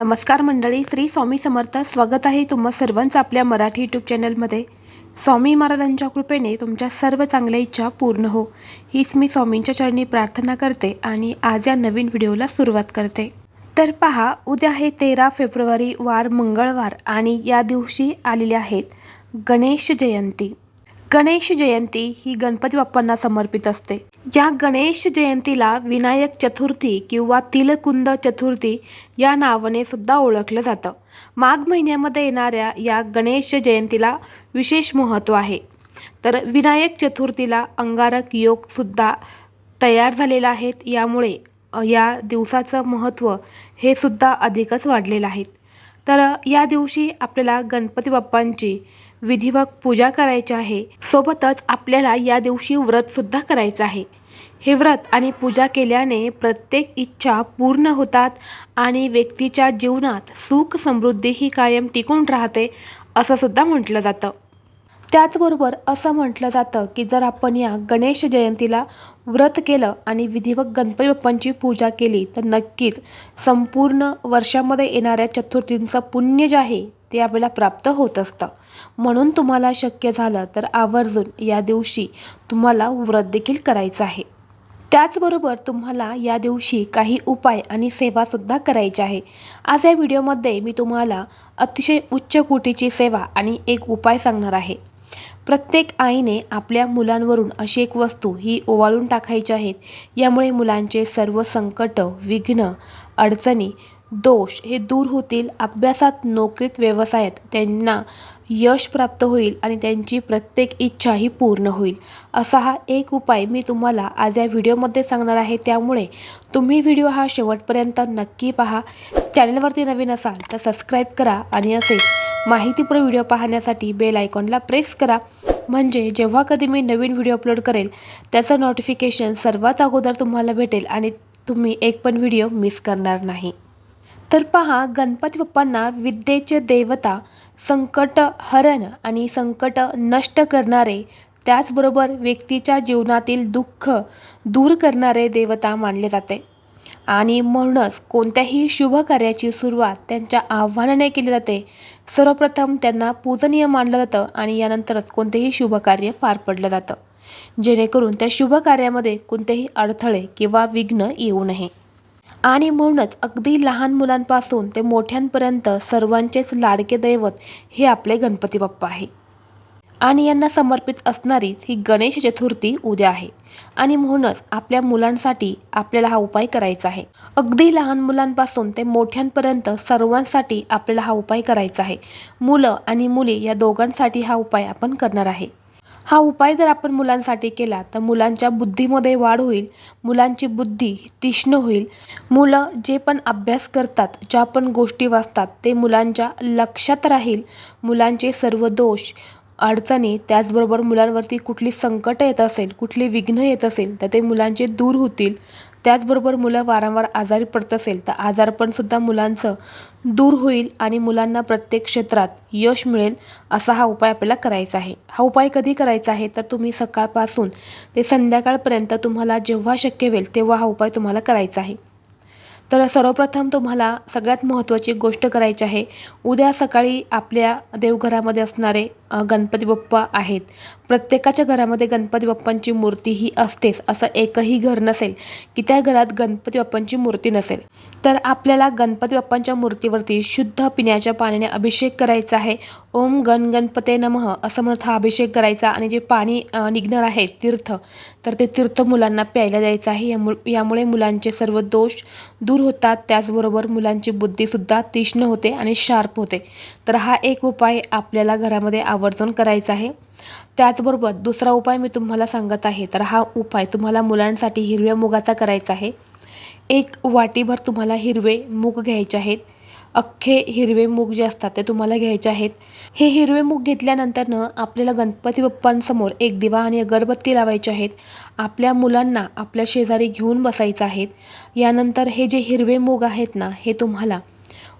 नमस्कार मंडळी श्री स्वामी समर्थ. स्वागत आहे तुम्हा सर्वांचं आपल्या मराठी यूट्यूब चॅनलमध्ये स्वामी महाराजांच्या कृपेने तुमच्या सर्व चांगल्या इच्छा पूर्ण हो. हीच मी स्वामींच्या चरणी प्रार्थना करते आणि आज या नवीन व्हिडिओला सुरुवात करते. तर पहा उद्या आहे तेरा फेब्रुवारी वार मंगळवार आणि या दिवशी आलेले आहेत गणेश जयंती. गणेश जयंती ही गणपती बाप्पांना समर्पित असते. या गणेश जयंतीला विनायक चतुर्थी किंवा तिलकुंद चतुर्थी या नावाने सुद्धा ओळखलं जातं. माघ महिन्यामध्ये येणाऱ्या या गणेश जयंतीला विशेष महत्त्व आहे. तर विनायक चतुर्थीला अंगारक योगसुद्धा तयार झालेला आहेत. यामुळे या दिवसाचं महत्त्व हे सुद्धा अधिकच वाढलेलं आहे. तर या दिवशी आपल्याला गणपती बाप्पांची विधिवत पूजा करायची आहे. सोबतच आपल्याला या दिवशी व्रतसुद्धा करायचं आहे. हे व्रत आणि पूजा केल्याने प्रत्येक इच्छा पूर्ण होतात आणि व्यक्तीच्या जीवनात सुख समृद्धी ही कायम टिकून राहते असंसुद्धा म्हटलं जातं. त्याचबरोबर असं म्हटलं जातं की जर आपण या गणेश जयंतीला व्रत केलं आणि विधिवत गणपती बाप्पांची पूजा केली तर नक्कीच संपूर्ण वर्षामध्ये येणाऱ्या चतुर्थींचं पुण्य जे आहे ते आपल्याला प्राप्त होत असतं. म्हणून तुम्हाला शक्य झालं तर आवर्जून या दिवशी तुम्हाला व्रत देखील करायचं आहे. त्याचबरोबर तुम्हाला या दिवशी काही उपाय आणि सेवासुद्धा करायची आहे. आज या व्हिडिओमध्ये मी तुम्हाला अतिशय उच्च कोटीची सेवा आणि एक उपाय सांगणार आहे. प्रत्येक आईने आपल्या मुलांवरून अशी एक वस्तू ही ओवाळून टाकायची आहेत. यामुळे मुलांचे सर्व संकट विघ्न अडचणी दोष हे दूर होतील. अभ्यासात नोकरीत व्यवसायात त्यांना यश प्राप्त होईल आणि त्यांची प्रत्येक इच्छा ही पूर्ण होईल. असा हा एक उपाय मी तुम्हाला आज या व्हिडिओमध्ये सांगणार आहे. त्यामुळे तुम्ही व्हिडिओ हा शेवटपर्यंत नक्की पहा. चॅनलवरती नवीन असाल तर सबस्क्राईब करा आणि असेच माहितीपूर्ण व्हिडिओ पाहण्यासाठी बेल आयकॉनला प्रेस करा. म्हणजे जेव्हा कधी मी नवीन व्हिडिओ अपलोड करेल त्याचं नोटिफिकेशन सर्वात अगोदर तुम्हाला भेटेल आणि तुम्ही एक पण व्हिडिओ मिस करणार नाही. तर पहा गणपती बाप्पांना विद्येचे देवता संकट हरण आणि संकट नष्ट करणारे त्याचबरोबर व्यक्तीच्या जीवनातील दुःख दूर करणारे देवता मानले जाते. आणि म्हणूनच कोणत्याही शुभ कार्याची सुरुवात त्यांच्या आव्हानाने केली जाते. सर्वप्रथम त्यांना पूजनीय मानलं जातं आणि यानंतरच कोणतेही शुभ कार्य पार पडलं जातं. जेणेकरून त्या शुभ कार्यामध्ये कोणतेही अडथळे किंवा विघ्न येऊ नये. आणि म्हणूनच अगदी लहान मुलांपासून ते मोठ्यांपर्यंत सर्वांचेच लाडके दैवत हे आपले गणपती बाप्पा आहे. आणि यांना समर्पित असणारी ही गणेश चतुर्थी उद्या आहे. आणि म्हणूनच आपल्या मुलांसाठी आपल्याला हा उपाय करायचा आहे. अगदी लहान मुलांपासून ते मोठ्यांपर्यंत सर्वांसाठी आपल्याला हा उपाय करायचा आहे. मुलं आणि मुली या दोघांसाठी हा उपाय आपण करणार आहे. हा उपाय जर आपण मुलांसाठी केला तर मुलांच्या बुद्धीमध्ये वाढ होईल मुलांची बुद्धी तीक्ष्ण होईल. मुलं जे पण अभ्यास करतात ज्या पण गोष्टी वाचतात ते मुलांच्या लक्षात राहील. मुलांचे सर्व दोष अडचणी त्याचबरोबर मुलांवरती कुठली संकटं येत असेल कुठली विघ्न येत असेल तर ते मुलांचे दूर होतील. त्याचबरोबर मुलं वारंवार आजारी पडत असेल तर आजारपणसुद्धा मुलांचं दूर होईल आणि मुलांना प्रत्येक क्षेत्रात यश मिळेल असा हा उपाय आपल्याला करायचा आहे. हा उपाय कधी करायचा आहे? तर तुम्ही सकाळपासून ते संध्याकाळपर्यंत तुम्हाला जेव्हा शक्य होईल तेव्हा हा उपाय तुम्हाला करायचा आहे. तर सर्वप्रथम तुम्हाला सगळ्यात महत्त्वाची गोष्ट करायची आहे उद्या सकाळी आपल्या देवघरामध्ये असणारे गणपती बाप्पा आहेत. प्रत्येकाच्या घरामध्ये गणपती बाप्पांची मूर्ती ही असतेच असं एकही घर नसेल की त्या घरात गणपती बाप्पांची मूर्ती नसेल. तर आपल्याला गणपती बाप्पांच्या मूर्तीवरती शुद्ध पिण्याच्या पाण्याने अभिषेक करायचा आहे. ओम गण गणपते नमः असं म्हणत हा अभिषेक करायचा आणि जे पाणी निघणार आहे तीर्थ तर ते तीर्थ मुलांना प्यायला द्यायचं आहे. यामु यामुळे मुलांचे सर्व दोष दूर होतात. त्याचबरोबर मुलांची बुद्धीसुद्धा तीक्ष्ण होते आणि शार्प होते. तर हा एक उपाय आपल्याला घरामध्ये आव आवर्जून करायचा आहे. त्याचबरोबर दुसरा उपाय मी तुम्हाला सांगत आहे तर हा उपाय तुम्हाला मुलांसाठी हिरव्या मुगाचा करायचा आहे. एक वाटीभर तुम्हाला हिरवे मूग घ्यायचे आहेत. अख्खे हिरवे मूग जे असतात ते तुम्हाला घ्यायचे आहेत. हे हिरवे मूग घेतल्यानंतरनं आपल्याला गणपती बाप्पांसमोर एक दिवा आणि अगरबत्ती लावायची आहेत. आपल्या मुलांना आपल्या शेजारी घेऊन बसायचं आहेत. यानंतर हे जे हिरवे मूग आहेत ना हे तुम्हाला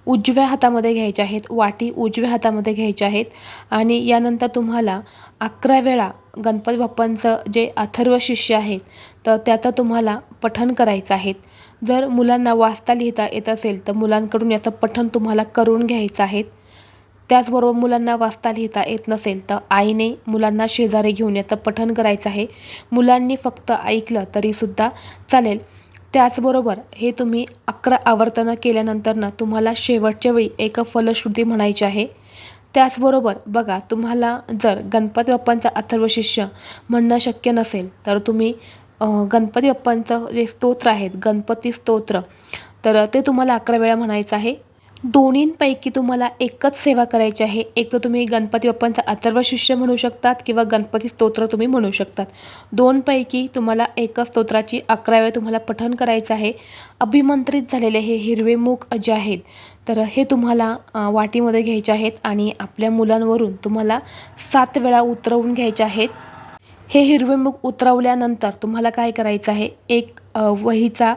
उजव्या हातामध्ये घ्यायच्या आहेत वाटी उजव्या हातामध्ये घ्यायच्या आहेत आणि यानंतर तुम्हाला अकरा वेळा गणपती बाप्पांचं जे अथर्व शिष्य आहेत तर त्याचं तुम्हाला पठण करायचं आहे. जर मुलांना वाचता लिहिता येत असेल तर मुलांकडून याचं पठण तुम्हाला करून घ्यायचं आहे. त्याचबरोबर मुलांना वाचता लिहिता येत नसेल तर आईने मुलांना शेजारी घेऊन याचं पठण करायचं आहे. मुलांनी फक्त ऐकलं तरीसुद्धा चालेल. त्याचबरोबर हे तुम्ही अकरा आवर्तनं केल्यानंतरनं तुम्हाला शेवटच्या वेळी एक फलश्रुती म्हणायची आहे. त्याचबरोबर बघा तुम्हाला जर गणपती बाप्पांचा अथर्वशिष्य म्हणणं शक्य नसेल तर तुम्ही गणपती बाप्पांचं जे स्तोत्र आहेत गणपती स्तोत्र तर ते तुम्हाला अकरा वेळा म्हणायचं आहे. दोन्हींपैकी तुम्हाला एकच सेवा करायची आहे. एक तर तुम्ही गणपती बाप्पांचा अथर्वशिष्य म्हणू शकतात किंवा गणपती स्तोत्र तुम्ही म्हणू शकतात. दोनपैकी तुम्हाला एकच स्तोत्राची अकरा वेळ तुम्हाला पठण करायचं आहे. अभिमंत्रित झालेले हे हिरवे मूग जे आहेत तर हे तुम्हाला वाटीमध्ये घ्यायचे आहेत आणि आपल्या मुलांवरून तुम्हाला सात वेळा उतरवून घ्यायचे आहेत. हे हिरवे मूग उतरवल्यानंतर तुम्हाला काय करायचं आहे? एक वहीचा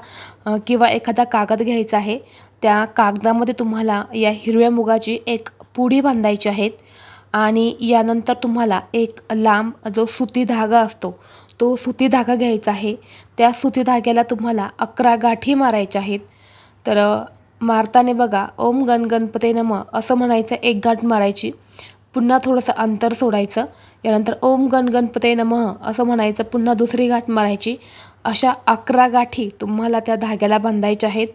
किंवा एखादा कागद घ्यायचा आहे. त्या कागदामध्ये तुम्हाला या हिरव्या मुगाची एक पुडी बांधायची आहेत आणि यानंतर तुम्हाला एक लांब जो सुती धागा असतो तो सुती धागा घ्यायचा आहे. त्या सुती धाग्याला तुम्हाला अकरा गाठी मारायच्या आहेत. तर मारताना बघा ओम गण गणपते नम असं म्हणायचं एक गाठ मारायची. पुन्हा थोडंसं अंतर सोडायचं. यानंतर ओम गण गणपते नमः असं म्हणायचं पुन्हा दुसरी गाठ मारायची. अशा अकरा गाठी तुम्हाला त्या धाग्याला बांधायच्या आहेत.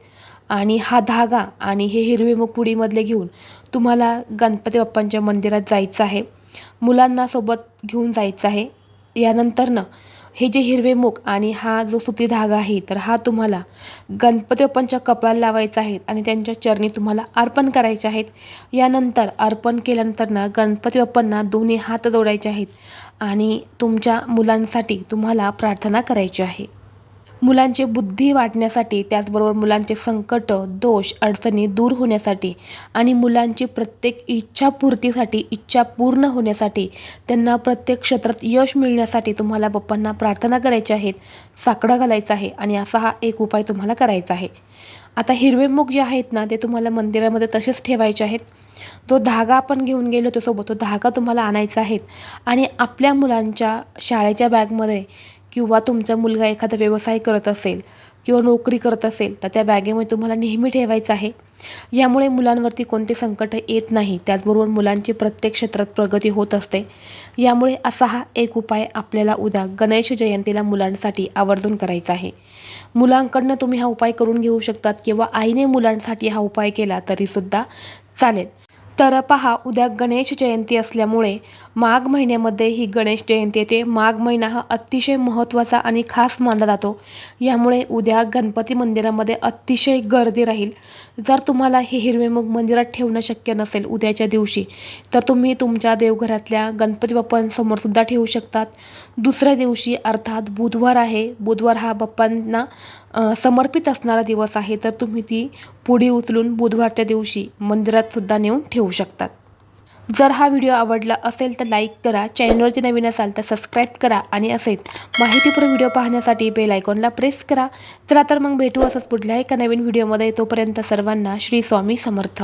आणि हा धागा आणि हे हिरवे मुकुडीमधले घेऊन तुम्हाला गणपती बाप्पांच्या मंदिरात जायचं आहे. मुलांना सोबत घेऊन जायचं आहे. यानंतरनं हे जे हिरवे मूग आणि हा जो सुती धागा आहे तर हा तुम्हाला गणपती बाप्पांच्या कपाळाला लावायचा आहे आणि त्यांच्या चरणी तुम्हाला अर्पण करायचे आहेत. यानंतर अर्पण केल्यानंतर ना गणपती बाप्पांना दोन्ही हात जोडायचे आहेत आणि तुमच्या मुलांसाठी तुम्हाला प्रार्थना करायची आहे. मुलांची बुद्धी वाढण्यासाठी त्याचबरोबर मुलांचे संकट दोष अडचणी दूर होण्यासाठी आणि मुलांची प्रत्येक इच्छापूर्तीसाठी इच्छा पूर्ण होण्यासाठी त्यांना प्रत्येक क्षेत्रात यश मिळण्यासाठी तुम्हाला पप्पांना प्रार्थना करायची आहेत साकडा घालायचा आहे आणि असा हा एक उपाय तुम्हाला करायचा आहे. आता हिरवे मूग जे आहेत ना ते तुम्हाला मंदिरामध्ये तसेच ठेवायचे आहेत. तो धागा आपण घेऊन गेलो होतो सोबत तो धागा तुम्हाला आणायचा आहे. आणि आपल्या मुलांच्या शाळेच्या बॅगमध्ये किंवा तुमचा मुलगा एखादा व्यवसाय करत असेल किंवा नोकरी करत असेल तर त्या बॅगेमध्ये तुम्हाला नेहमी ठेवायचं आहे. यामुळे मुलांवरती कोणते संकट येत नाही त्याचबरोबर मुलांची प्रत्येक क्षेत्रात प्रगती होत असते. यामुळे असा हा एक उपाय आपल्याला उद्या गणेश जयंतीला मुलांसाठी आवर्जून करायचा आहे. मुलांकडनं तुम्ही हा उपाय करून घेऊ शकतात किंवा आईने मुलांसाठी हा उपाय केला तरीसुद्धा चालेल. तर पहा उद्या गणेश जयंती असल्यामुळे माघ महिन्यामध्ये ही गणेश जयंती येते. माघ महिना हा अतिशय महत्त्वाचा आणि खास मानला जातो. यामुळे उद्या गणपती मंदिरामध्ये अतिशय गर्दी राहील. जर तुम्हाला हे हिरवे मूग मंदिरात ठेवणं शक्य नसेल उद्याच्या दिवशी तर तुम्ही तुमच्या देवघरातल्या गणपती बाप्पांसमोरसुद्धा ठेवू शकतात. दुसऱ्या दिवशी अर्थात बुधवार आहे बुधवार हा बाप्पांना समर्पित असणारा दिवस आहे तर तुम्ही ती पुढे उचलून बुधवारच्या दिवशी मंदिरात सुद्धा नेऊन ठेवू शकतात. जर हा व्हिडिओ आवडला असेल तर लाईक करा. चॅनलवरती नवीन असाल तर सबस्क्राईब करा आणि असेच माहितीपूर्ण व्हिडिओ पाहण्यासाठी बेल आयकॉनला प्रेस करा. चला तर मग भेटू असंच पुढल्या एका नवीन व्हिडिओमध्ये. तोपर्यंत सर्वांना श्री स्वामी समर्थ.